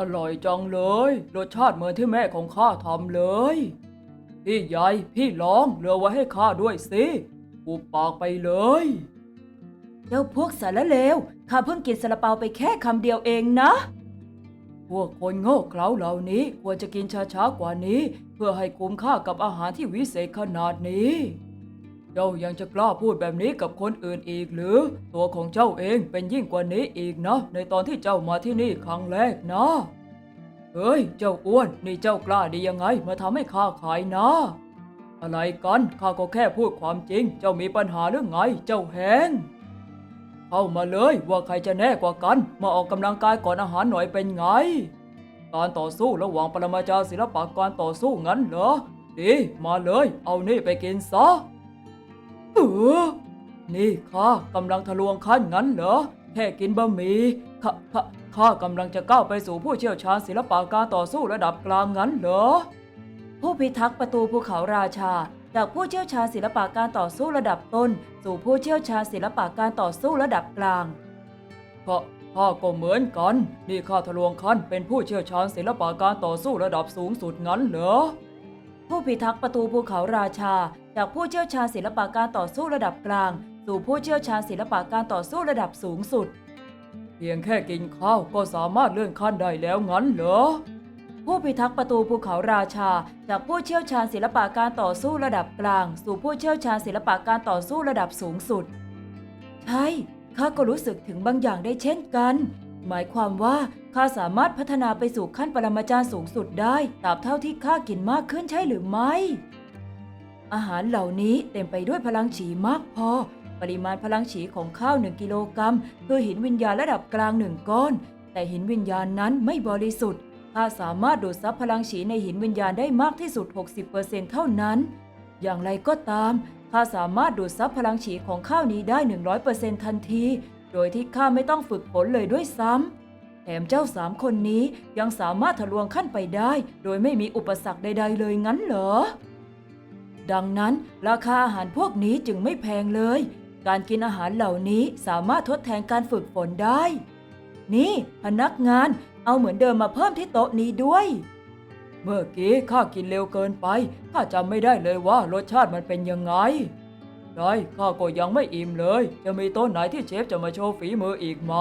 อร่อยจังเลย รสชาติเหมือนที่แม่ของข้าทำเลย พี่ใหญ่พี่ลองเหลือไว้ให้ข้าด้วยสิปุบปากไปเลย เจ้าพวกสารเลวข้าเพิ่งกินซาลาเปาไปแค่คำเดียวเองนะ พวกคนโง่เขลาเหล่านี้ควรจะกินช้าๆกว่านี้ เพื่อให้คุ้มค่ากับอาหารที่วิเศษขนาดนี้ เจ้ายังจะกล้าพูดแบบนี้กับคนอื่นอีกหรือ ตัวของเจ้าเองเป็นยิ่งกว่านี้อีกนะ ในตอนที่เจ้ามาที่นี่ครั้งแรกนะ เฮ้ย เจ้าอ้วน นี่เจ้ากล้าดียังไง มาทำให้ข้าขายนะ อะไรกันข้าก็แค่พูดความจริง เจ้ามีปัญหาเรื่องไง เจ้าแหงเข้ามาเลยว่าใครจะแน่กว่ากัน มาออกกำลังกายก่อนอาหารหน่อยเป็นไง การต่อสู้ระหว่างปรมาจารย์ศิลปะการต่อสู้งั้นเหรอ ดี มาเลย เอานี่ไปกินซะ เออนี่ข้ากำลังทะลวงขั้นงั้นเหรอ แค่กินบะหมี่ข้าข้าข้ากำลังจะก้าวไปสู่ผู้เชี่ยวชาญศิลปะการต่อสู้ระดับกลางงั้นเหรอ ผู้พิทักษ์ประตูภูเขาราชา จากผู้เชี่ยวชาญศิลปะการต่อสู้ระดับต้น สู่ผู้เชี่ยวชาญศิลปะการต่อสู้ระดับกลางข้าข้าก็เหมือนกัน นี่ข้าทะลวงขั้นเป็นผู้เชี่ยวชาญศิลปะการต่อสู้ระดับสูงสุดงั้นเหรอ ผู้พิทักษ์ประตูภูเขาราชา จากผู้เชี่ยวชาญศิลปะการต่อสู้ระดับกลาง สู่ผู้เชี่ยวชาญศิลปะการต่อสู้ระดับสูงสุด เพียงแค่กินข้าวก็สามารถเลื่อนขั้นได้แล้วงั้นเหรอผู้พิทักษ์ประตูภูเขาราชา จากผู้เชี่ยวชาญศิลปะการต่อสู้ระดับกลาง สู่ผู้เชี่ยวชาญศิลปะการต่อสู้ระดับสูงสุด ใช่ข้าก็รู้สึกถึงบางอย่างได้เช่นกัน หมายความว่า ข้าสามารถพัฒนาไปสู่ขั้นปรมาจารย์สูงสุดได้ตราบเท่าที่ข้ากินมากขึ้นใช่หรือไม่ อาหารเหล่านี้เต็มไปด้วยพลังฉีมากพอ ปริมาณพลังฉีของข้าวหนึ่งกิโลกรัมคือหินวิญญาณระดับกลางหนึ่งก้อน แต่หินวิญญาณนั้นไม่บริสุทธิ์ข้าสามารถดูดซับพลังฉีในหินวิญญาณได้มากที่สุด 60%เท่านั้น อย่างไรก็ตามข้าสามารถดูดซับพลังฉีของข้าวนี้ได้ 100%ทันที โดยที่ข้าไม่ต้องฝึกฝนเลยด้วยซ้ำ แถมเจ้าสามคนนี้ยังสามารถทะลวงขั้นไปได้ โดยไม่มีอุปสรรคใด ๆ เลยงั้นเหรอ ดังนั้นราคาอาหารพวกนี้จึงไม่แพงเลย การกินอาหารเหล่านี้สามารถทดแทนการฝึกฝนได้ นี่พนักงานเอาเหมือนเดิมมาเพิ่มที่โต๊ะนี้ด้วย เมื่อกี้ข้ากินเร็วเกินไปข้าจำไม่ได้เลยว่ารสชาติมันเป็นยังไงได้ข้าก็ยังไม่อิ่มเลย จะมีโต๊ะไหนที่เชฟจะมาโชว์ฝีมืออีกไหม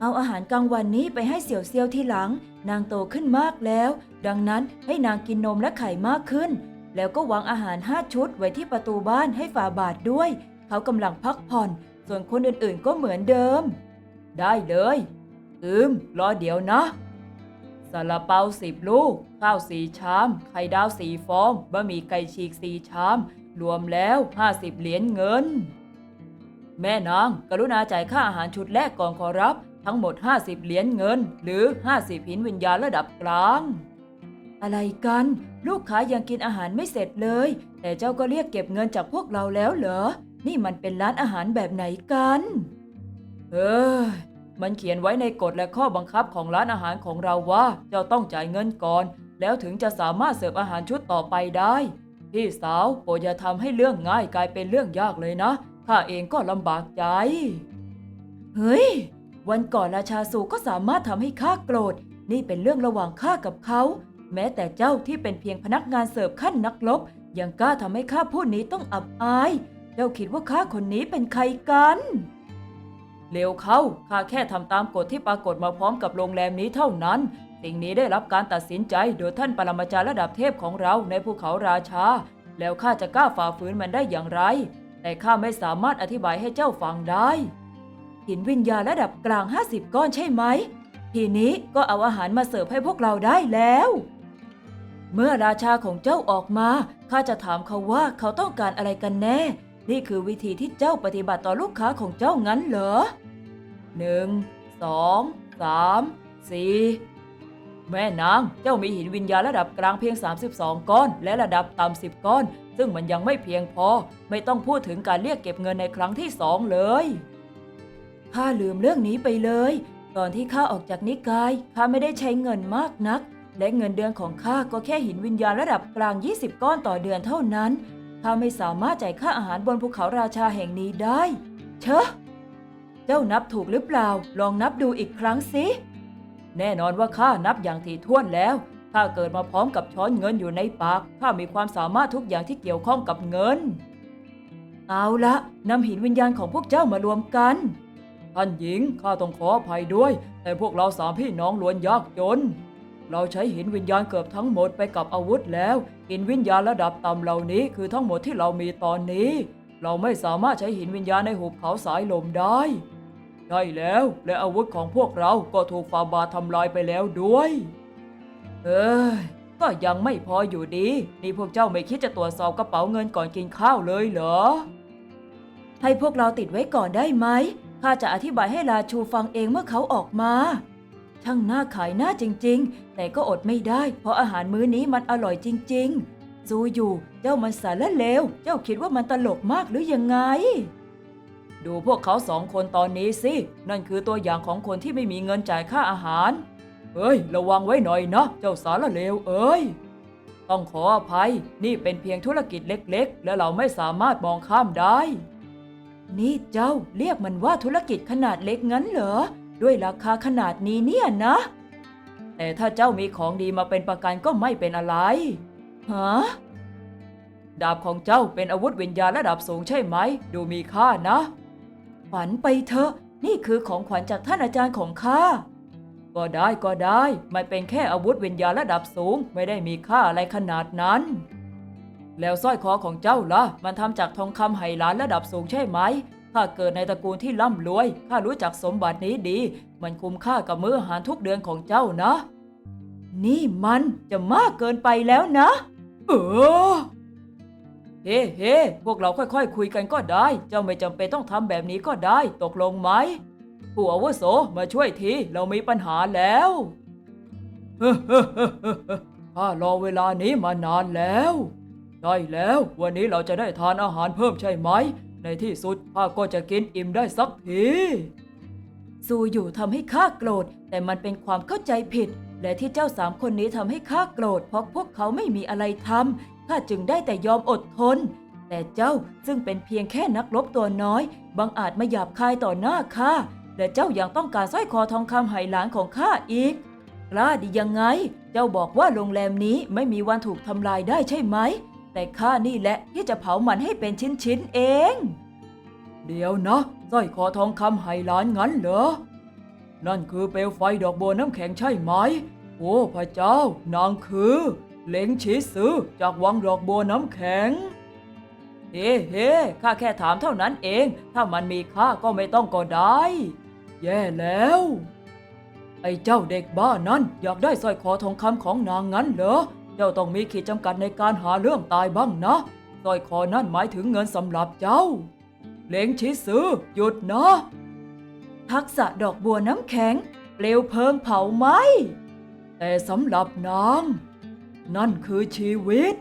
เอาอาหารกลางวันนี้ไปให้เสี่ยวเซียวที่หลัง นางโตขึ้นมากแล้ว ดังนั้นให้นางกินนมและไข่มากขึ้น แล้วก็วางอาหารห้าชุดไว้ที่ประตูบ้านให้ฝ่าบาทด้วย เขากำลังพักผ่อน ส่วนคนอื่นๆก็เหมือนเดิม ได้เลย อืม รอเดี๋ยวนะซาลาเปาสิบลูก ข้าวสี่ชาม ไข่ดาวสี่ฟอง บะหมี่ไก่ฉีกสี่ชาม รวมแล้วห้าสิบเหรียญเงิน แม่นางกรุณาจ่ายค่าอาหารชุดแรกก่อนขอรับ ทั้งหมด 50 เหรียญเงิน หรือ 50 หินวิญญาณระดับกลาง อะไรกัน ลูกค้ายังกินอาหารไม่เสร็จเลย แต่เจ้าก็เรียกเก็บเงินจากพวกเราแล้วเหรอ นี่มันเป็นร้านอาหารแบบไหนกันเฮ้ยมันเขียนไว้ในกฎและข้อบังคับของร้านอาหารของเราว่าเจ้าต้องจ่ายเงินก่อน แล้วถึงจะสามารถเสิร์ฟอาหารชุดต่อไปได้พี่สาวโปรดอย่าทำให้เรื่องง่ายกลายเป็นเรื่องยากเลยนะข้าเองก็ลำบากใจ เฮ้ย วันก่อนราชาสูก็สามารถทำให้ข้าโกรธ นี่เป็นเรื่องระหว่างข้ากับเขา แม้แต่เจ้าที่เป็นเพียงพนักงานเสิร์ฟขั้นนักรบยังกล้าทำให้ข้าผู้นี้ต้องอับอาย เจ้าคิดว่าข้าคนนี้เป็นใครกันเร็วเข้าข้าแค่ทำตามกฎที่ปรากฏมาพร้อมกับโรงแรมนี้เท่านั้นสิ่งนี้ได้รับการตัดสินใจโดยท่านปรมาจารย์ระดับเทพของเราในภูเขาราชา แล้วข้าจะกล้าฝ่าฝืนมันได้อย่างไร แต่ข้าไม่สามารถอธิบายให้เจ้าฟังได้ หินวิญญาณระดับกลาง 50 ก้อนใช่ไหม ทีนี้ก็เอาอาหารมาเสิร์ฟให้พวกเราได้แล้ว เมื่อราชาของเจ้าออกมาข้าจะถามเขาว่าเขาต้องการอะไรกันแน่ นี่คือวิธีที่เจ้าปฏิบัติต่อลูกค้าของเจ้างั้นเหรอหนึ่งสองสามสี่แม่นาง เจ้ามีหินวิญญาณระดับกลางเพียง 32 ก้อน และระดับต่ำ10 ก้อน ซึ่งมันยังไม่เพียงพอ ไม่ต้องพูดถึงการเรียกเก็บเงินในครั้งที่สองเลย ข้าลืมเรื่องนี้ไปเลย ตอนที่ข้าออกจากนิกายข้าไม่ได้ใช้เงินมากนัก และเงินเดือนของข้าก็แค่หินวิญญาณระดับกลาง 20 ก้อนต่อเดือนเท่านั้นข้าไม่สามารถจ่ายค่าอาหารบนภูเขาราชาแห่งนี้ได้ เชอะเจ้านับถูกหรือเปล่า ลองนับดูอีกครั้งสิ แน่นอนว่าข้านับอย่างถี่ถ้วนแล้วข้าเกิดมาพร้อมกับช้อนเงินอยู่ในปากข้ามีความสามารถทุกอย่างที่เกี่ยวข้องกับเงิน เอาละนำหินวิญญาณของพวกเจ้ามารวมกัน ท่านหญิงข้าต้องขออภัยด้วย แต่พวกเราสามพี่น้องล้วนยากจน เราใช้หินวิญญาณเกือบทั้งหมดไปกับอาวุธแล้ว หินวิญญาณระดับต่ำเหล่านี้คือทั้งหมดที่เรามีตอนนี้ เราไม่สามารถใช้หินวิญญาณในหุบเขาสายลมได้ใช่แล้วและอาวุธของพวกเราก็ถูกฟาบาทำลายไปแล้วด้วย เอ้ก็ยังไม่พออยู่ดี นี่พวกเจ้าไม่คิดจะตรวจสอบกระเป๋าเงินก่อนกินข้าวเลยเหรอ ให้พวกเราติดไว้ก่อนได้ไหม ข้าจะอธิบายให้ราชูฟังเองเมื่อเขาออกมา ช่างน่าขายหน้าจริง ๆ แต่ก็อดไม่ได้ เพราะอาหารมื้อนี้มันอร่อยจริง ๆ ซูอยู่ เจ้ามันสารเลว เจ้าคิดว่ามันตลกมากหรือยังไง ดูพวกเขาสองคนตอนนี้สิ นั่นคือตัวอย่างของคนที่ไม่มีเงินจ่ายค่าอาหารเฮ้ย ระวังไว้หน่อยนะ เจ้าสารเลวเอ้ยต้องขออภัย นี่เป็นเพียงธุรกิจเล็ก ๆ และเราไม่สามารถมองข้ามได้ นี่เจ้าเรียกมันว่าธุรกิจขนาดเล็กงั้นเหรอ ด้วยราคาขนาดนี้เนี่ยนะ แต่ถ้าเจ้ามีของดีมาเป็นประกันก็ไม่เป็นอะไร ฮะ ดาบของเจ้าเป็นอาวุธวิญญาณระดับสูงใช่ไหม ดูมีค่านะ ฝันไปเถอะ นี่คือของขวัญจากท่านอาจารย์ของข้า ก็ได้ก็ได้ มันเป็นแค่อาวุธวิญญาณระดับสูง ไม่ได้มีค่าอะไรขนาดนั้น แล้วสร้อยคอของเจ้าล่ะ มันทำจากทองคำไหหลานระดับสูงใช่ไหมข้าเกิดในตระกูลที่ร่ำรวย ข้ารู้จักสมบัตินี้ดี มันคุ้มค่ากับมื้ออาหารทุกเดือนของเจ้านะ นี่มันจะมากเกินไปแล้วนะ เออ เฮ้เฮ้พวกเราค่อยๆคคุยกันก็ได้ เจ้าไม่จำเป็นต้องทำแบบนี้ก็ได้ ตกลงไหม ผู้อาวุโสมาช่วยที เรามีปัญหาแล้วข้ารอเวลานี้มานานแล้ว ได้แล้ววันนี้เราจะได้ทานอาหารเพิ่มใช่ไหม ในที่สุดข้าก็จะกินอิ่มได้สักทีซูอยู่ทำให้ข้าโกรธ แต่มันเป็นความเข้าใจผิด และที่เจ้าสามคนนี้ทำให้ข้าโกรธเพราะพวกเขาไม่มีอะไรทำข้าจึงได้แต่ยอมอดทน แต่เจ้าซึ่งเป็นเพียงแค่นักรบตัวน้อยบังอาจมาหยาบคายต่อหน้าข้าและเจ้ายังต้องการสร้อยคอทองคำไหหลานของข้าอีกกล้าดียังไง เจ้าบอกว่าโรงแรมนี้ไม่มีวันถูกทำลายได้ใช่ไหม แต่ข้านี่แหละที่จะเผามันให้เป็นชิ้นๆเอง เดี๋ยวนะสร้อยคอทองคำไหหลานงั้นเหรอ นั่นคือเปลวไฟดอกบัวน้ำแข็งใช่ไหม โอ้พระเจ้า นางคือเล้งชีซือจากวังดอกบัวน้ำแข็ง เฮ้เฮ้ข้าแค่ถามเท่านั้นเอง ถ้ามันมีค่าก็ไม่ต้องก็ได้ แย่แล้ว ไอ้เจ้าเด็กบ้านั้นอยากได้สร้อยคอทองคำของนางงั้นเหรอ เจ้าต้องมีขีดจำกัดในการหาเรื่องตายบ้างนะสร้อยคอนั่นหมายถึงเงินสำหรับเจ้า เล้งชิซือหยุดนะ ทักษะดอกบัวน้ำแข็ง เปลวเพลิงเผาไหมแต่สำหรับนางนั่นคือชีวิต